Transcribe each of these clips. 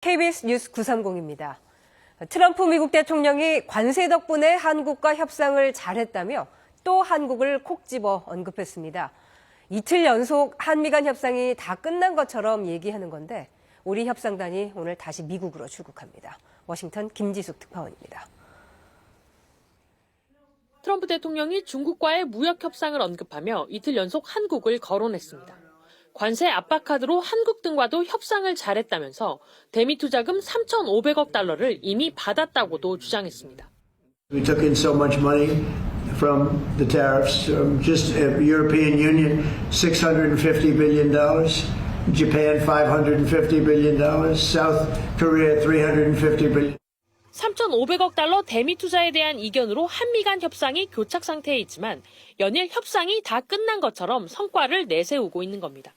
KBS 뉴스 930입니다. 트럼프 미국 대통령이 관세 덕분에 한국과 협상을 잘했다며 또 한국을 콕 집어 언급했습니다. 이틀 연속 한미 간 협상이 다 끝난 것처럼 얘기하는 건데 우리 협상단이 오늘 다시 미국으로 출국합니다. 워싱턴 김지숙 특파원입니다. 트럼프 대통령이 중국과의 무역 협상을 언급하며 이틀 연속 한국을 거론했습니다. 관세 압박 카드로 한국 등과도 협상을 잘했다면서 대미 투자금 3,500억 달러를 이미 받았다고도 주장했습니다. We took in so much money from the tariffs. Um, just uh, European Union, six hundred and fifty billion dollars. Japan, five hundred and fifty billion dollars. South Korea, three hundred and fifty billion. 3,500억 달러 대미 투자에 대한 이견으로 한미 간 협상이 교착 상태에 있지만 연일 협상이 다 끝난 것처럼 성과를 내세우고 있는 겁니다.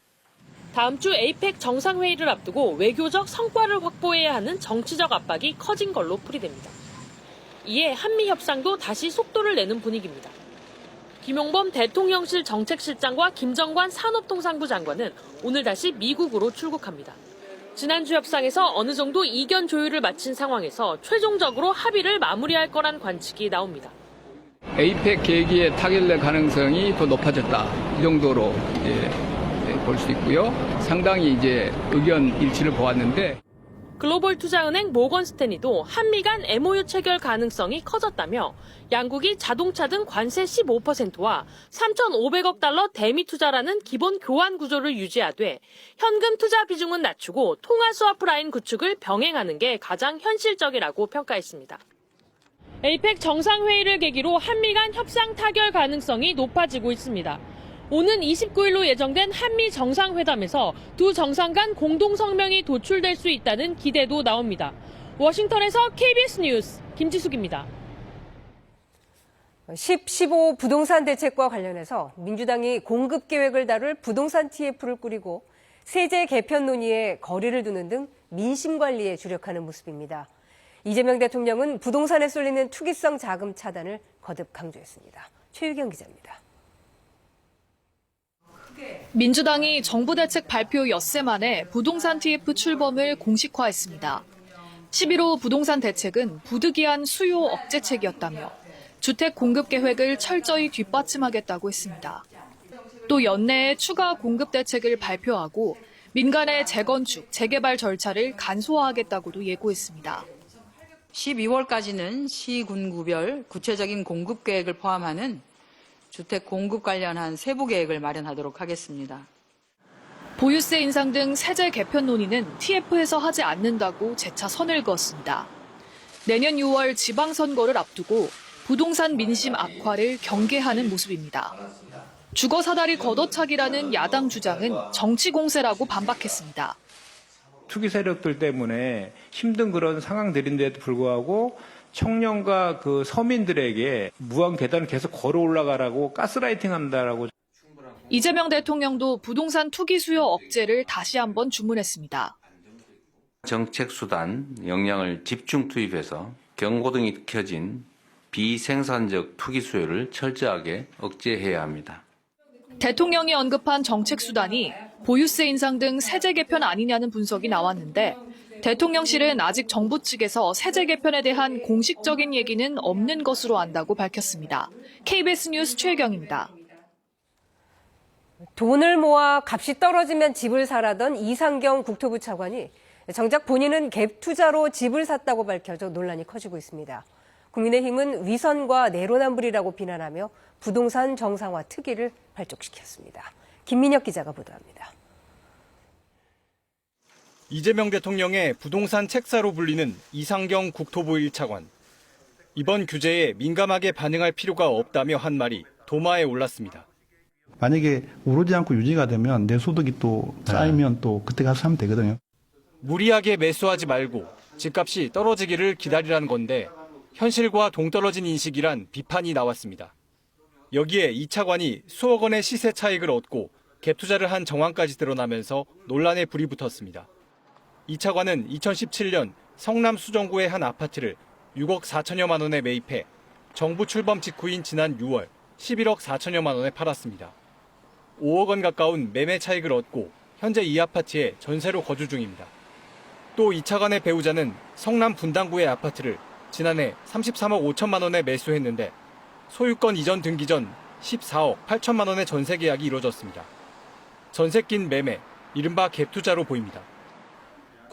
다음 주 에이펙 정상회의를 앞두고 외교적 성과를 확보해야 하는 정치적 압박이 커진 걸로 풀이됩니다. 이에 한미 협상도 다시 속도를 내는 분위기입니다. 김용범 대통령실 정책실장과 김정관 산업통상부 장관은 오늘 다시 미국으로 출국합니다. 지난주 협상에서 어느 정도 이견 조율을 마친 상황에서 최종적으로 합의를 마무리할 거란 관측이 나옵니다. 에이펙 계기의 타결될 가능성이 더 높아졌다. 이 정도로 볼 수 있고요. 상당히 이제 의견 일치를 보았는데 글로벌 투자은행 모건 스탠리도 한미 간 MOU 체결 가능성이 커졌다며 양국이 자동차 등 관세 15%와 3,500억 달러 대미 투자라는 기본 교환 구조를 유지하되 현금 투자 비중은 낮추고 통화 스와프 라인 구축을 병행하는 게 가장 현실적이라고 평가했습니다. 에이펙 정상회의를 계기로 한미 간 협상 타결 가능성이 높아지고 있습니다. 오는 29일로 예정된 한미 정상회담에서 두 정상 간 공동 성명이 도출될 수 있다는 기대도 나옵니다. 워싱턴에서 KBS 뉴스 김지숙입니다. 10, 15 부동산 대책과 관련해서 민주당이 공급 계획을 다룰 부동산 TF를 꾸리고 세제 개편 논의에 거리를 두는 등 민심 관리에 주력하는 모습입니다. 이재명 대통령은 부동산에 쏠리는 투기성 자금 차단을 거듭 강조했습니다. 최유경 기자입니다. 민주당이 정부 대책 발표 엿새 만에 부동산 TF 출범을 공식화했습니다. 11호 부동산 대책은 부득이한 수요 억제책이었다며 주택 공급 계획을 철저히 뒷받침하겠다고 했습니다. 또 연내에 추가 공급 대책을 발표하고 민간의 재건축, 재개발 절차를 간소화하겠다고도 예고했습니다. 12월까지는 시군구별 구체적인 공급 계획을 포함하는 주택 공급 관련한 세부 계획을 마련하도록 하겠습니다. 보유세 인상 등 세제 개편 논의는 TF에서 하지 않는다고 재차 선을 그었습니다. 내년 6월 지방선거를 앞두고 부동산 민심 악화를 경계하는 모습입니다. 주거 사다리 걷어차기라는 야당 주장은 정치 공세라고 반박했습니다. 투기 세력들 때문에 힘든 그런 상황들인데도 불구하고 청년과 그 서민들에게 무한 계단을 계속 걸어 올라가라고 가스라이팅 한다라고 이재명 대통령도 부동산 투기 수요 억제를 다시 한번 주문했습니다. 정책 수단 역량을 집중 투입해서 경고등이 켜진 비생산적 투기 수요를 철저하게 억제해야 합니다. 대통령이 언급한 정책 수단이 보유세 인상 등 세제 개편 아니냐는 분석이 나왔는데 대통령실은 아직 정부 측에서 세제 개편에 대한 공식적인 얘기는 없는 것으로 안다고 밝혔습니다. KBS 뉴스 최혜경입니다. 돈을 모아 값이 떨어지면 집을 사라던 이상경 국토부 차관이 정작 본인은 갭 투자로 집을 샀다고 밝혀져 논란이 커지고 있습니다. 국민의힘은 위선과 내로남불이라고 비난하며 부동산 정상화 특위를 발족시켰습니다. 김민혁 기자가 보도합니다. 이재명 대통령의 부동산 책사로 불리는 이상경 국토부 1차관. 이번 규제에 민감하게 반응할 필요가 없다며 한 말이 도마에 올랐습니다. 만약에 오르지 않고 유지가 되면 내 소득이 또 쌓이면 또 그때 가서 사면 되거든요. 무리하게 매수하지 말고 집값이 떨어지기를 기다리라는 건데 현실과 동떨어진 인식이란 비판이 나왔습니다. 여기에 이 차관이 수억 원의 시세 차익을 얻고 갭 투자를 한 정황까지 드러나면서 논란에 불이 붙었습니다. 이 차관은 2017년 성남 수정구의 한 아파트를 6억 4천여만 원에 매입해 정부 출범 직후인 지난 6월 11억 4천여만 원에 팔았습니다. 5억 원 가까운 매매 차익을 얻고 현재 이 아파트에 전세로 거주 중입니다. 또 이 차관의 배우자는 성남 분당구의 아파트를 지난해 33억 5천만 원에 매수했는데 소유권 이전 등기 전 14억 8천만 원의 전세 계약이 이루어졌습니다. 전세 낀 매매, 이른바 갭 투자로 보입니다.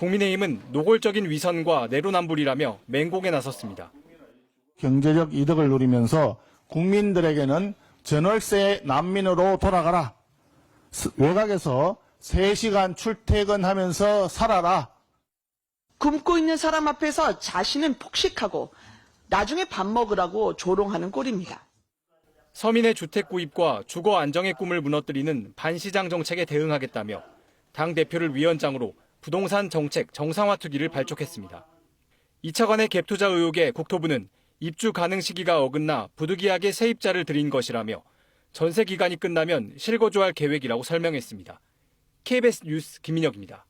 국민의힘은 노골적인 위선과 내로남불이라며 맹공에 나섰습니다. 경제적 이득을 누리면서 국민들에게는 전월세 난민으로 돌아가라. 스- 외곽에서 3시간 출퇴근하면서 살아라. 굶고 있는 사람 앞에서 자신은 폭식하고 나중에 밥 먹으라고 조롱하는 꼴입니다. 서민의 주택 구입과 주거 안정의 꿈을 무너뜨리는 반시장 정책에 대응하겠다며 당 대표를 위원장으로 부동산 정책 정상화 투기를 발족했습니다. 이 차관의 갭 투자 의혹에 국토부는 입주 가능 시기가 어긋나 부득이하게 세입자를 들인 것이라며 전세 기간이 끝나면 실거주할 계획이라고 설명했습니다. KBS 뉴스 김민혁입니다.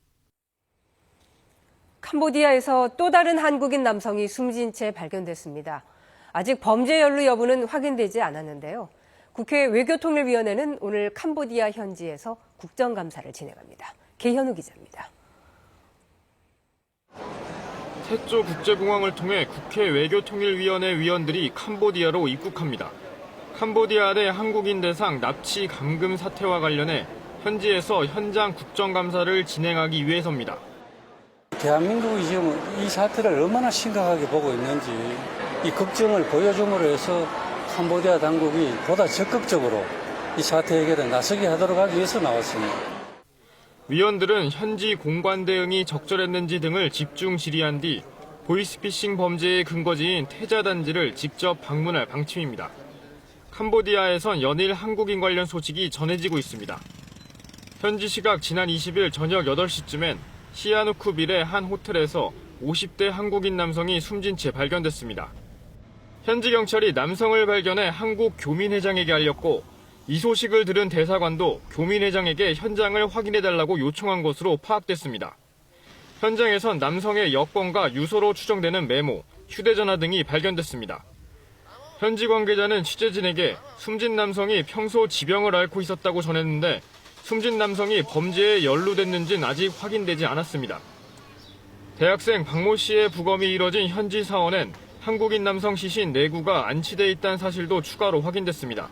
캄보디아에서 또 다른 한국인 남성이 숨진 채 발견됐습니다. 아직 범죄 연루 여부는 확인되지 않았는데요. 국회 외교통일위원회는 오늘 캄보디아 현지에서 국정감사를 진행합니다. 개현우 기자입니다. 태조 국제공항을 통해 국회 외교통일위원회 위원들이 캄보디아로 입국합니다. 캄보디아 내 한국인 대상 납치 감금 사태와 관련해 현지에서 현장 국정감사를 진행하기 위해서입니다. 대한민국이 지금 이 사태를 얼마나 심각하게 보고 있는지 이 걱정을 보여줌으로 해서 캄보디아 당국이 보다 적극적으로 이 사태 해결에 나서게 하도록 하기 위해서 나왔습니다. 위원들은 현지 공관 대응이 적절했는지 등을 집중 질의한 뒤 보이스피싱 범죄의 근거지인 태자 단지를 직접 방문할 방침입니다. 캄보디아에선 연일 한국인 관련 소식이 전해지고 있습니다. 현지 시각 지난 20일 저녁 8시쯤엔 시아누쿠 빌의 한 호텔에서 50대 한국인 남성이 숨진 채 발견됐습니다. 현지 경찰이 남성을 발견해 한국 교민회장에게 알렸고 이 소식을 들은 대사관도 교민회장에게 현장을 확인해달라고 요청한 것으로 파악됐습니다. 현장에선 남성의 여권과 유서로 추정되는 메모, 휴대전화 등이 발견됐습니다. 현지 관계자는 취재진에게 숨진 남성이 평소 지병을 앓고 있었다고 전했는데 숨진 남성이 범죄에 연루됐는지는 아직 확인되지 않았습니다. 대학생 박모 씨의 부검이 이뤄진 현지 사원엔 한국인 남성 시신 4구가 안치돼 있다는 사실도 추가로 확인됐습니다.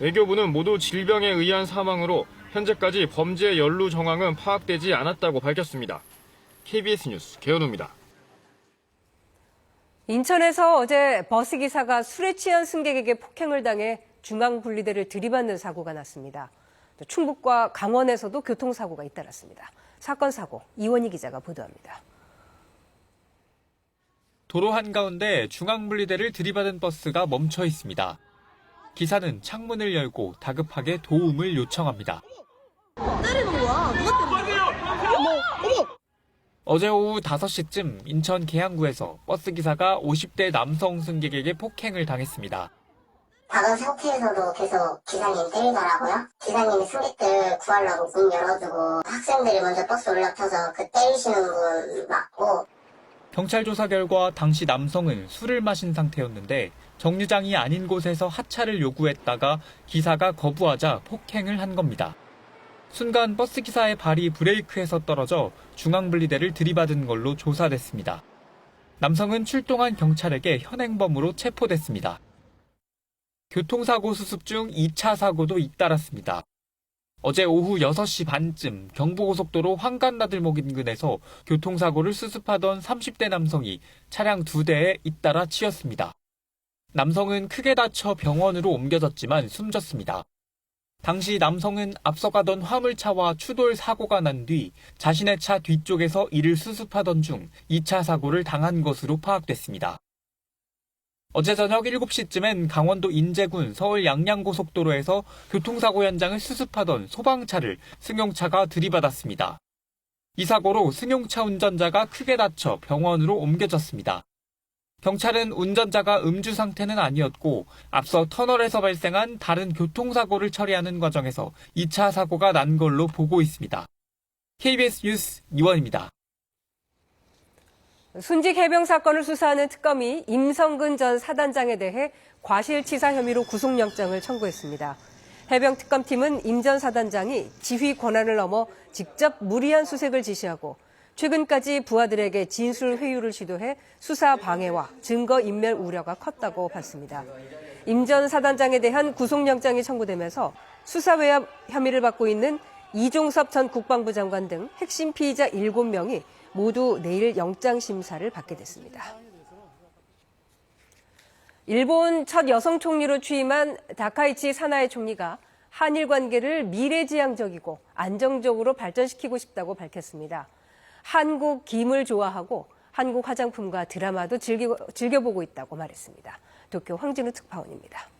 외교부는 모두 질병에 의한 사망으로 현재까지 범죄 연루 정황은 파악되지 않았다고 밝혔습니다. KBS 뉴스 개현우입니다. 인천에서 어제 버스 기사가 술에 취한 승객에게 폭행을 당해 중앙 분리대를 들이받는 사고가 났습니다. 또 충북과 강원에서도 교통사고가 잇따랐습니다. 사건 사고 이원희 기자가 보도합니다. 도로 한가운데 중앙 분리대를 들이받은 버스가 멈춰 있습니다. 기사는 창문을 열고 다급하게 도움을 요청합니다. 어제 오후 5시쯤 인천 계양구에서 버스 기사가 50대 남성 승객에게 폭행을 당했습니다. 작은 상태에서도 계속 기사님 때리더라고요. 기사님이 승객들 구하려고 문 열어주고 학생들이 먼저 버스 올라타서 그 때리시는 분 맞고 경찰 조사 결과 당시 남성은 술을 마신 상태였는데 정류장이 아닌 곳에서 하차를 요구했다가 기사가 거부하자 폭행을 한 겁니다. 순간 버스 기사의 발이 브레이크에서 떨어져 중앙분리대를 들이받은 걸로 조사됐습니다. 남성은 출동한 경찰에게 현행범으로 체포됐습니다. 교통사고 수습 중 2차 사고도 잇따랐습니다. 어제 오후 6시 반쯤 경부고속도로 황간나들목 인근에서 교통사고를 수습하던 30대 남성이 차량 두 대에 잇따라 치였습니다. 남성은 크게 다쳐 병원으로 옮겨졌지만 숨졌습니다. 당시 남성은 앞서가던 화물차와 추돌 사고가 난 뒤 자신의 차 뒤쪽에서 이를 수습하던 중 2차 사고를 당한 것으로 파악됐습니다. 어제 저녁 7시쯤엔 강원도 인제군 서울 양양고속도로에서 교통사고 현장을 수습하던 소방차를 승용차가 들이받았습니다. 이 사고로 승용차 운전자가 크게 다쳐 병원으로 옮겨졌습니다. 경찰은 운전자가 음주 상태는 아니었고 앞서 터널에서 발생한 다른 교통사고를 처리하는 과정에서 2차 사고가 난 걸로 보고 있습니다. KBS 뉴스 이원입니다. 순직 해병 사건을 수사하는 특검이 임성근 전 사단장에 대해 과실치사 혐의로 구속영장을 청구했습니다. 해병 특검팀은 임 전 사단장이 지휘 권한을 넘어 직접 무리한 수색을 지시하고 최근까지 부하들에게 진술 회유를 시도해 수사 방해와 증거 인멸 우려가 컸다고 봤습니다. 임 전 사단장에 대한 구속영장이 청구되면서 수사 외압 혐의를 받고 있는 이종섭 전 국방부 장관 등 핵심 피의자 7명이 모두 내일 영장 심사를 받게 됐습니다. 일본 첫 여성 총리로 취임한 다카이치 사나이 총리가 한일 관계를 미래지향적이고 안정적으로 발전시키고 싶다고 밝혔습니다. 한국 김을 좋아하고 한국 화장품과 드라마도 즐겨, 즐겨보고 있다고 말했습니다. 도쿄 황진우 특파원입니다.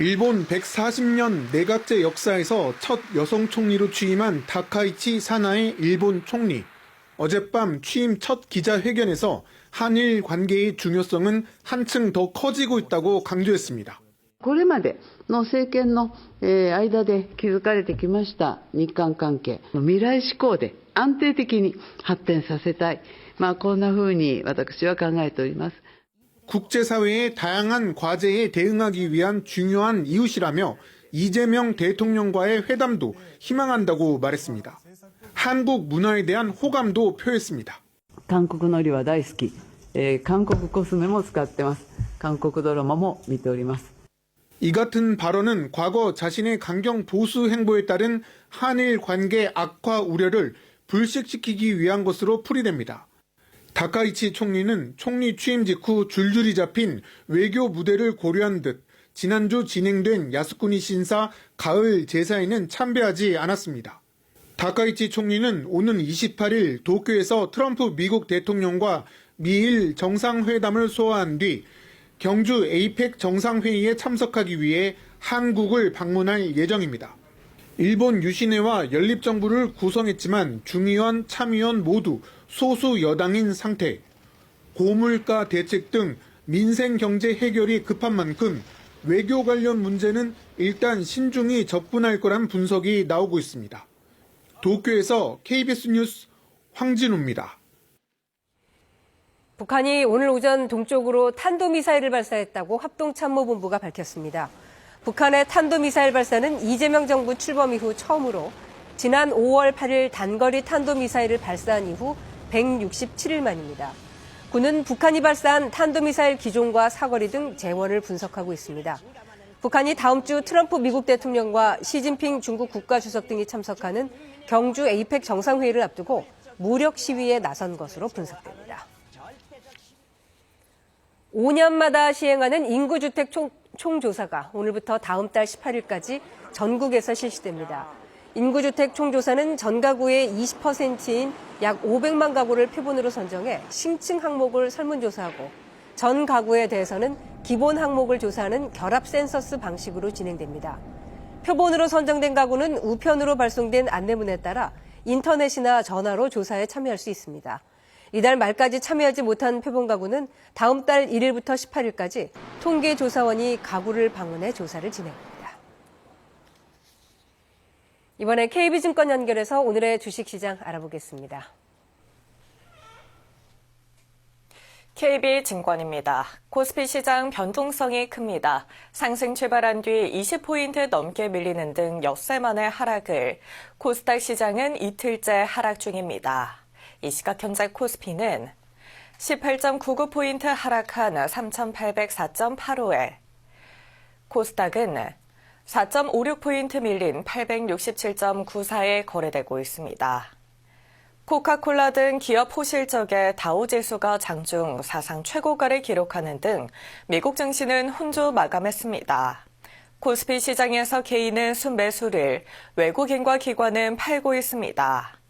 일본 140년 내각제 역사에서 첫 여성 총리로 취임한 다카이치 사나의 일본 총리. 어젯밤 취임 첫 기자회견에서 한일 관계의 중요성은 한층 더 커지고 있다고 강조했습니다. これまでの政権の、えー間で築かれてきました日韓関係、未来志向で安定的に発展させたい。まあ、こんな風に私は考えております。 국제사회의 다양한 과제에 대응하기 위한 중요한 이웃이라며 이재명 대통령과의 회담도 희망한다고 말했습니다. 한국 문화에 대한 호감도 표했습니다. 韓国のりは大好き、えー韓国コスメも使ってます。韓国ドラマも見ております。 이 같은 발언은 과거 자신의 강경 보수 행보에 따른 한일 관계 악화 우려를 불식시키기 위한 것으로 풀이됩니다. 다카이치 총리는 총리 취임 직후 줄줄이 잡힌 외교 무대를 고려한 듯 지난주 진행된 야스쿠니 신사 가을 제사에는 참배하지 않았습니다. 다카이치 총리는 오는 28일 도쿄에서 트럼프 미국 대통령과 미일 정상회담을 소화한 뒤 경주 에이펙 정상회의에 참석하기 위해 한국을 방문할 예정입니다. 일본 유신회와 연립정부를 구성했지만 중의원, 참의원 모두 소수 여당인 상태. 고물가 대책 등 민생 경제 해결이 급한 만큼 외교 관련 문제는 일단 신중히 접근할 거란 분석이 나오고 있습니다. 도쿄에서 KBS 뉴스 황진우입니다. 북한이 오늘 오전 동쪽으로 탄도미사일을 발사했다고 합동참모본부가 밝혔습니다. 북한의 탄도미사일 발사는 이재명 정부 출범 이후 처음으로 지난 5월 8일 단거리 탄도미사일을 발사한 이후 167일 만입니다. 군은 북한이 발사한 탄도미사일 기종과 사거리 등 재원을 분석하고 있습니다. 북한이 다음 주 트럼프 미국 대통령과 시진핑 중국 국가주석 등이 참석하는 경주 에이펙 정상회의를 앞두고 무력 시위에 나선 것으로 분석됩니다. 5년마다 시행하는 인구주택 총, 총조사가 오늘부터 다음 달 18일까지 전국에서 실시됩니다. 인구주택 총조사는 전 가구의 20%인 약 500만 가구를 표본으로 선정해 신층 항목을 설문조사하고 전 가구에 대해서는 기본 항목을 조사하는 결합 센서스 방식으로 진행됩니다. 표본으로 선정된 가구는 우편으로 발송된 안내문에 따라 인터넷이나 전화로 조사에 참여할 수 있습니다. 이달 말까지 참여하지 못한 표본 가구는 다음 달 1일부터 18일까지 통계조사원이 가구를 방문해 조사를 진행합니다. 이번에 KB증권 연결해서 오늘의 주식시장 알아보겠습니다. KB증권입니다. 코스피 시장 변동성이 큽니다. 상승 출발한 뒤 20포인트 넘게 밀리는 등 엿새 만의 하락을 코스닥 시장은 이틀째 하락 중입니다. 이 시각 현재 코스피는 18.99포인트 하락한 3,804.85에 코스닥은 4.56포인트 밀린 867.94에 거래되고 있습니다. 코카콜라 등 기업 호실적의 다우지수가 장중 사상 최고가를 기록하는 등 미국 증시는 혼조 마감했습니다. 코스피 시장에서 개인은 순매수를, 외국인과 기관은 팔고 있습니다.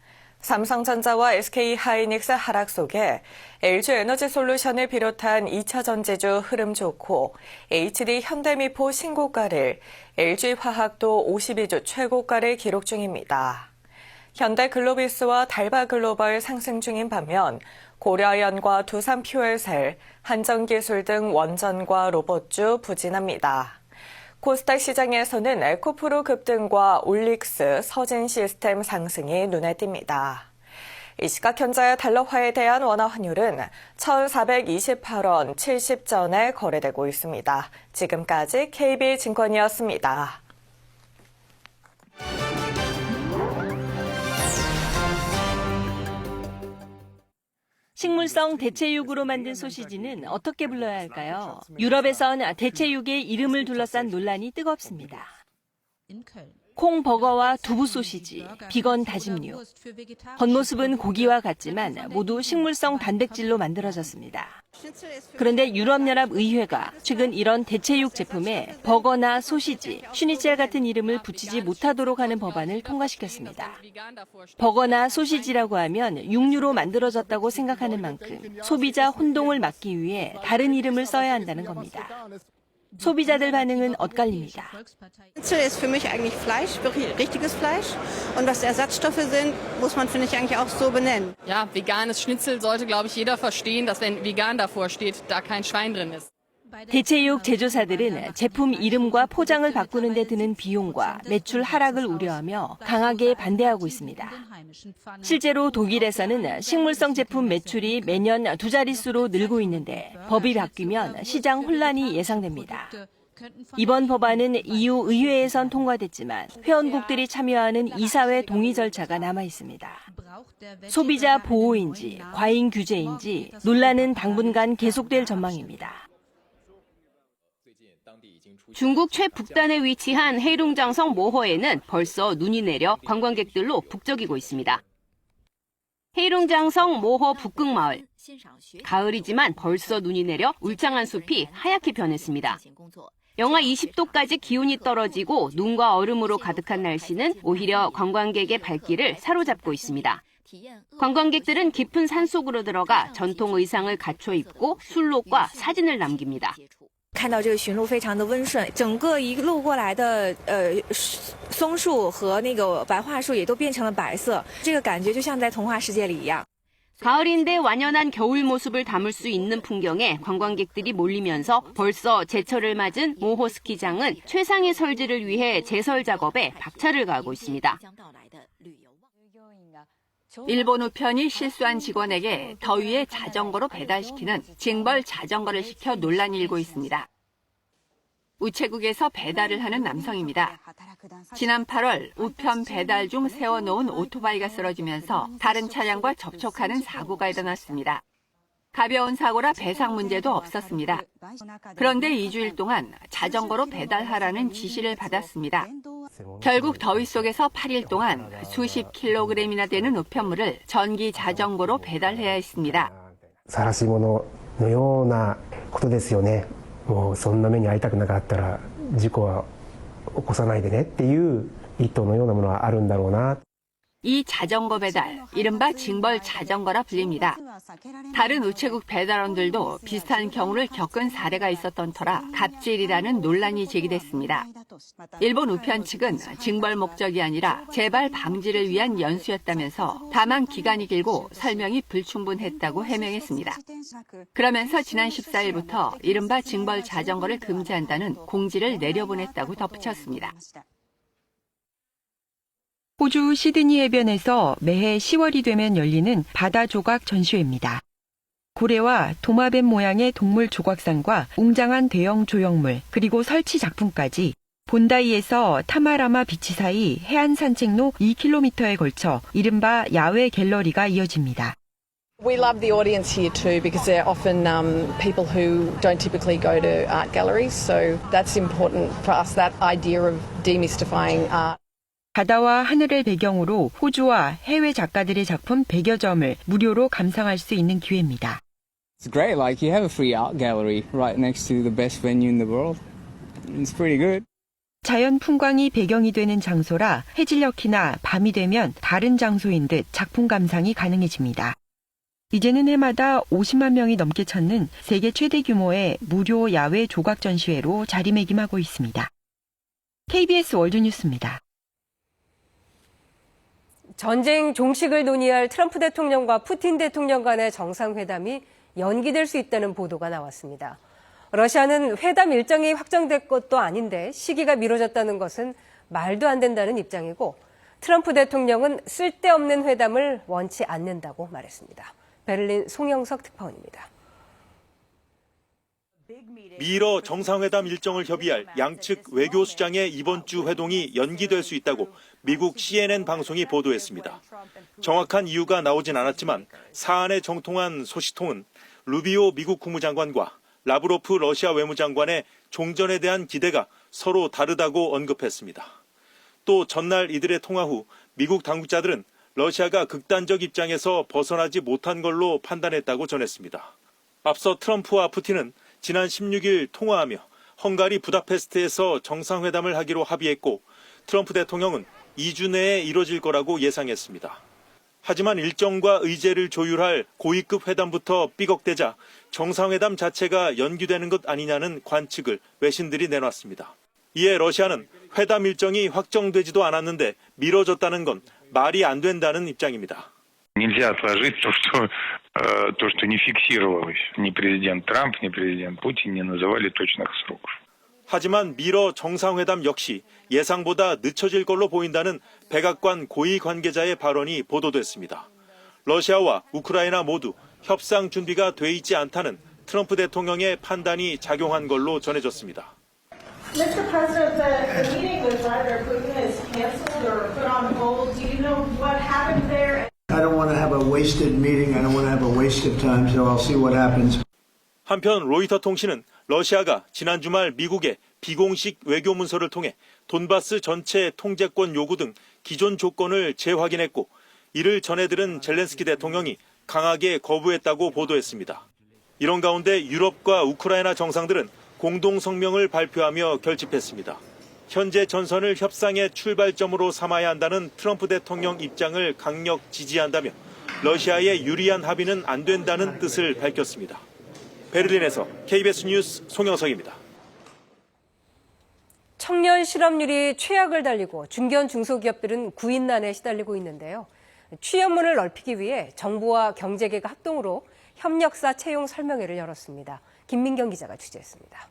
삼성전자와 SK하이닉스 하락 속에 LG에너지솔루션을 비롯한 2차 전지주 흐름 좋고 HD 현대미포 신고가를 LG화학도 52주 최고가를 기록 중입니다. 현대글로비스와 달바글로벌 상승 중인 반면 고려아연과 두산퓨얼셀, 한전기술 등 원전과 로봇주 부진합니다. 코스닥 시장에서는 에코프로 급등과 올릭스, 서진 시스템 상승이 눈에 띕니다. 이 시각 현재 달러화에 대한 원화 환율은 1,428원 70전에 거래되고 있습니다. 지금까지 KB증권이었습니다. 식물성 대체육으로 만든 소시지는 어떻게 불러야 할까요? 유럽에선 대체육의 이름을 둘러싼 논란이 뜨겁습니다. 콩 버거와 두부 소시지, 비건 다짐류. 겉모습은 고기와 같지만 모두 식물성 단백질로 만들어졌습니다. 그런데 유럽연합 의회가 최근 이런 대체육 제품에 버거나 소시지, 슈니첼 같은 이름을 붙이지 못하도록 하는 법안을 통과시켰습니다. 버거나 소시지라고 하면 육류로 만들어졌다고 생각하는 만큼 소비자 혼동을 막기 위해 다른 이름을 써야 한다는 겁니다. 소비자들 반응은 엇갈립니다. Schnitzel ist für mich eigentlich Fleisch, wirklich richtiges Fleisch. Und was Ersatzstoffe sind, muss man, finde ich, eigentlich auch so benennen. Ja, veganes Schnitzel sollte, glaube ich, jeder verstehen, dass wenn vegan davor steht, da kein Schwein drin ist. 대체육 제조사들은 제품 이름과 포장을 바꾸는 데 드는 비용과 매출 하락을 우려하며 강하게 반대하고 있습니다. 실제로 독일에서는 식물성 제품 매출이 매년 두 자릿수로 늘고 있는데 법이 바뀌면 시장 혼란이 예상됩니다. 이번 법안은 EU 의회에선 통과됐지만 회원국들이 참여하는 이사회 동의 절차가 남아 있습니다. 소비자 보호인지 과잉 규제인지 논란은 당분간 계속될 전망입니다. 중국 최북단에 위치한 해룽장성 모허에는 벌써 눈이 내려 관광객들로 북적이고 있습니다. 해룽장성 모허 북극마을. 가을이지만 벌써 눈이 내려 울창한 숲이 하얗게 변했습니다. 영하 20도까지 기온이 떨어지고 눈과 얼음으로 가득한 날씨는 오히려 관광객의 발길을 사로잡고 있습니다. 관광객들은 깊은 산 속으로 들어가 전통 의상을 갖춰 입고 술록과 사진을 남깁니다. 看到这个驯鹿非常的温顺，整个一路过来的呃松树和那个白桦树也都变成了白色，这个感觉就像在童话世界里一样。 가을인데 완연한 겨울 모습을 담을 수 있는 풍경에 관광객들이 몰리면서 벌써 제철을 맞은 모호 스키장은 최상의 설지를 위해 제설 작업에 박차를 가하고 있습니다. 일본 우편이 실수한 직원에게 더위에 자전거로 배달시키는 징벌 자전거를 시켜 논란이 일고 있습니다. 우체국에서 배달을 하는 남성입니다. 지난 8월 우편 배달 중 세워놓은 오토바이가 쓰러지면서 다른 차량과 접촉하는 사고가 일어났습니다. 가벼운 사고라 배상 문제도 없었습니다. 그런데 2주일 동안 자전거로 배달하라는 지시를 받았습니다. 결국 더위 속에서 8일 동안 수십 킬로그램이나 되는 우편물을 전기 자전거로 배달해야 했습니다. 晒し物のようなことですよねもうそんな目に遭いたくなかったら事故は起こさないでねっていう意図のようなものはあるんだろうな 이 자전거 배달, 이른바 징벌 자전거라 불립니다. 다른 우체국 배달원들도 비슷한 경우를 겪은 사례가 있었던 터라 갑질이라는 논란이 제기됐습니다. 일본 우편 측은 징벌 목적이 아니라 재발 방지를 위한 연수였다면서 다만 기간이 길고 설명이 불충분했다고 해명했습니다. 그러면서 지난 14일부터 이른바 징벌 자전거를 금지한다는 공지를 내려보냈다고 덧붙였습니다. 호주 시드니 해변에서 매해 10월이 되면 열리는 바다 조각 전시회입니다. 고래와 도마뱀 모양의 동물 조각상과 웅장한 대형 조형물, 그리고 설치 작품까지 본다이에서 타마라마 비치 사이 해안 산책로 2km에 걸쳐 이른바 야외 갤러리가 이어집니다. We love the audience here too because they're often um, people who don't typically go to art galleries, so that's important for us, that idea of demystifying art. 바다와 하늘을 배경으로 호주와 해외 작가들의 작품 100여 점을 무료로 감상할 수 있는 기회입니다. It's great, like you have a free art gallery right next to the best venue in the world. It's pretty good. 자연 풍광이 배경이 되는 장소라 해질녘이나 밤이 되면 다른 장소인 듯 작품 감상이 가능해집니다. 이제는 해마다 50만 명이 넘게 찾는 세계 최대 규모의 무료 야외 조각 전시회로 자리매김하고 있습니다. KBS 월드뉴스입니다. 전쟁 종식을 논의할 트럼프 대통령과 푸틴 대통령 간의 정상회담이 연기될 수 있다는 보도가 나왔습니다. 러시아는 회담 일정이 확정된 것도 아닌데 시기가 미뤄졌다는 것은 말도 안 된다는 입장이고 트럼프 대통령은 쓸데없는 회담을 원치 않는다고 말했습니다. 베를린 송영석 특파원입니다. 미러 정상회담 일정을 협의할 양측 외교수장의 이번 주 회동이 연기될 수 있다고 미국 CNN 방송이 보도했습니다. 정확한 이유가 나오진 않았지만 사안에 정통한 소식통은 루비오 미국 국무장관과 라브로프 러시아 외무장관의 종전에 대한 기대가 서로 다르다고 언급했습니다. 또 전날 이들의 통화 후 미국 당국자들은 러시아가 극단적 입장에서 벗어나지 못한 걸로 판단했다고 전했습니다. 앞서 트럼프와 푸틴은 지난 16일 통화하며 헝가리 부다페스트에서 정상회담을 하기로 합의했고 트럼프 대통령은 2주 내에 이뤄질 거라고 예상했습니다. 하지만 일정과 의제를 조율할 고위급 회담부터 삐걱대자 정상회담 자체가 연기되는 것 아니냐는 관측을 외신들이 내놨습니다. 이에 러시아는 회담 일정이 확정되지도 않았는데 미뤄졌다는 건 말이 안 된다는 입장입니다. Нельзя отложить то, что, э, то, что не фиксировалось. Ни президент Трамп, ни президент Путин не называли точных сроков. 하지만 미러 정상회담 역시 예상보다 늦춰질 걸로 보인다는 백악관 고위 관계자의 발언이 보도됐습니다. 러시아와 우크라이나 모두 협상 준비가 돼 있지 않다는 트럼프 대통령의 판단이 작용한 걸로 전해졌습니다. Mr. President, the, the meeting with Vladimir Putin is canceled or put on hold. Do you know what happened there? I don't want to have a wasted meeting. I don't want to have a waste of time, so I'll see what happens. 한편 로이터 통신은 러시아가 지난 주말 미국에 비공식 외교 문서를 통해 돈바스 전체 통제권 요구 등 기존 조건을 재확인했고 이를 전해들은 젤렌스키 대통령이 강하게 거부했다고 보도했습니다. 이런 가운데 유럽과 우크라이나 정상들은 공동 성명을 발표하며 결집했습니다. 현재 전선을 협상의 출발점으로 삼아야 한다는 트럼프 대통령 입장을 강력 지지한다며 러시아의 유리한 합의는 안 된다는 뜻을 밝혔습니다. 베를린에서 KBS 뉴스 송영석입니다. 청년 실업률이 최악을 달리고 중견 중소기업들은 구인난에 시달리고 있는데요. 취업문을 넓히기 위해 정부와 경제계가 합동으로 협력사 채용 설명회를 열었습니다. 김민경 기자가 취재했습니다.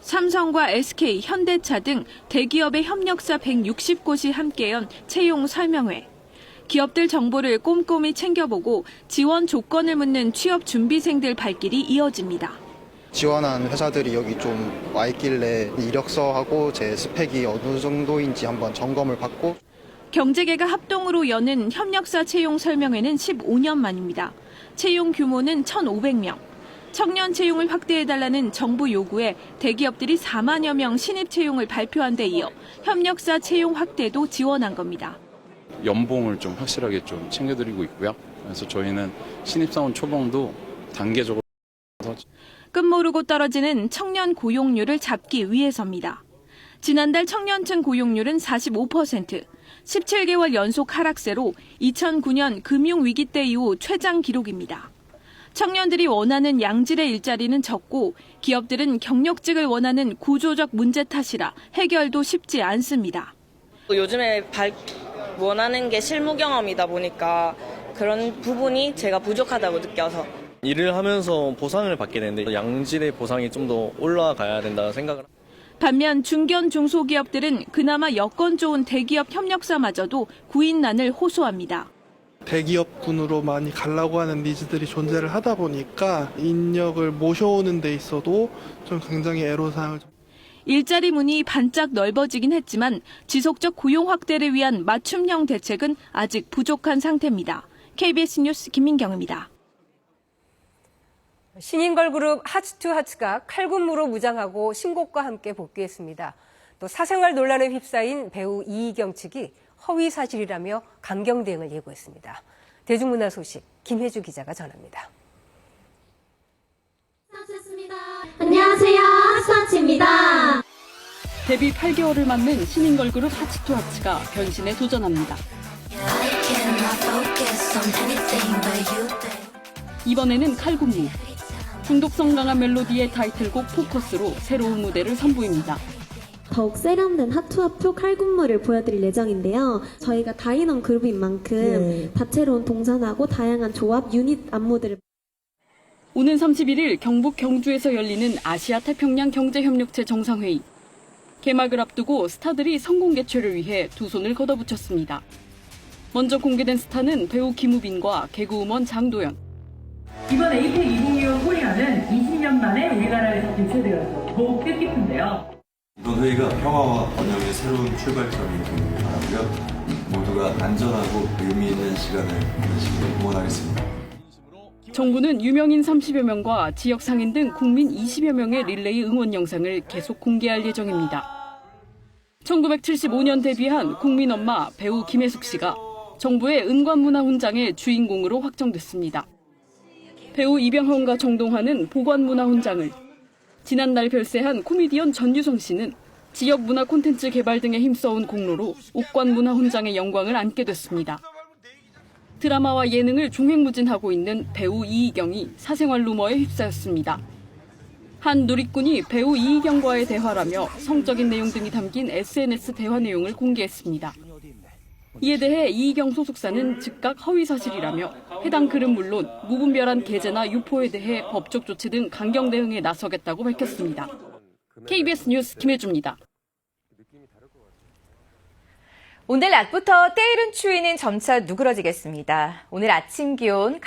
삼성과 SK, 현대차 등 대기업의 협력사 160곳이 함께 연 채용 설명회. 기업들 정보를 꼼꼼히 챙겨보고 지원 조건을 묻는 취업 준비생들 발길이 이어집니다. 지원한 회사들이 여기 좀 와 있길래 이력서하고 제 스펙이 어느 정도인지 한번 점검을 받고 경제계가 합동으로 여는 협력사 채용 설명회는 15년 만입니다. 채용 규모는 1,500명. 청년 채용을 확대해달라는 정부 요구에 대기업들이 4만여 명 신입 채용을 발표한 데 이어 협력사 채용 확대도 지원한 겁니다. 연봉을 좀 확실하게 좀 챙겨드리고 있고요. 그래서 저희는 신입사원 초봉도 단계적으로 끝모르고 떨어지는 청년 고용률을 잡기 위해서입니다. 지난달 청년층 고용률은 45%, 17개월 연속 하락세로 2009년 금융위기 때 이후 최장 기록입니다. 청년들이 원하는 양질의 일자리는 적고 기업들은 경력직을 원하는 구조적 문제 탓이라 해결도 쉽지 않습니다. 요즘에 발, 원하는 게 실무 경험이다 보니까 그런 부분이 제가 부족하다고 느껴서 일을 하면서 보상을 받게 되는데 양질의 보상이 좀 더 올라가야 된다 생각을 반면 중견 중소기업들은 그나마 여건 좋은 대기업 협력사마저도 구인난을 호소합니다. 대기업군으로 많이 가려고 하는 니즈들이 존재를 하다 보니까 인력을 모셔오는 데 있어도 좀 굉장히 애로사항을 일자리 문이 반짝 넓어지긴 했지만 지속적 고용 확대를 위한 맞춤형 대책은 아직 부족한 상태입니다. KBS 뉴스 김민경입니다. 신인 걸그룹 하츠투하츠가 칼군무로 무장하고 신곡과 함께 복귀했습니다. 또 사생활 논란에 휩싸인 배우 이희경 측이 허위 사실이라며 강경 대응을 예고했습니다. 대중문화 소식 김혜주 기자가 전합니다. 안녕하세요, 스와치입니다. 데뷔 8개월을 맞는 신인 걸그룹 하츠투 하츠가 변신에 도전합니다. 이번에는 칼군무. 중독성 강한 멜로디의 타이틀곡 포커스로 새로운 무대를 선보입니다. 더욱 세련된 하투하투 칼군무를 보여드릴 예정인데요. 저희가 다이넘 그룹인 만큼 다채로운 동선하고 다양한 조합, 유닛 안무들을 오는 31일 경북 경주에서 열리는 아시아 태평양 경제협력체 정상회의. 개막을 앞두고 스타들이 성공 개최를 위해 두 손을 걷어붙였습니다. 먼저 공개된 스타는 배우 김우빈과 개그우먼 장도연. 이번 에이펙 2025 코리아는 20년 만에 우리나라에서 개최되어서 더욱 뜻깊은데요. 이번 회의가 평화와 번영의 새로운 출발점이 되길 바라고요. 모두가 안전하고 의미 있는 시간을 보내시길 응원하겠습니다. 정부는 유명인 30여 명과 지역 상인 등 국민 20여 명의 릴레이 응원 영상을 계속 공개할 예정입니다. 1975년 데뷔한 국민 엄마 배우 김혜숙 씨가 정부의 은관문화 훈장의 주인공으로 확정됐습니다. 배우 이병헌과 정동환은 보관문화 훈장을, 지난달 별세한 코미디언 전유성 씨는 지역 문화 콘텐츠 개발 등에 힘써온 공로로 옥관문화 훈장의 영광을 안게 됐습니다. 드라마와 예능을 종횡무진하고 있는 배우 이희경이 사생활 루머에 휩싸였습니다. 한 누리꾼이 배우 이희경과의 대화라며 성적인 내용 등이 담긴 SNS 대화 내용을 공개했습니다. 이에 대해 이희경 소속사는 즉각 허위 사실이라며 해당 글은 물론 무분별한 게재나 유포에 대해 법적 조치 등 강경 대응에 나서겠다고 밝혔습니다. KBS 뉴스 김혜주입니다. 오늘 낮부터 때이른 추위는 점차 누그러지겠습니다. 오늘 아침 기온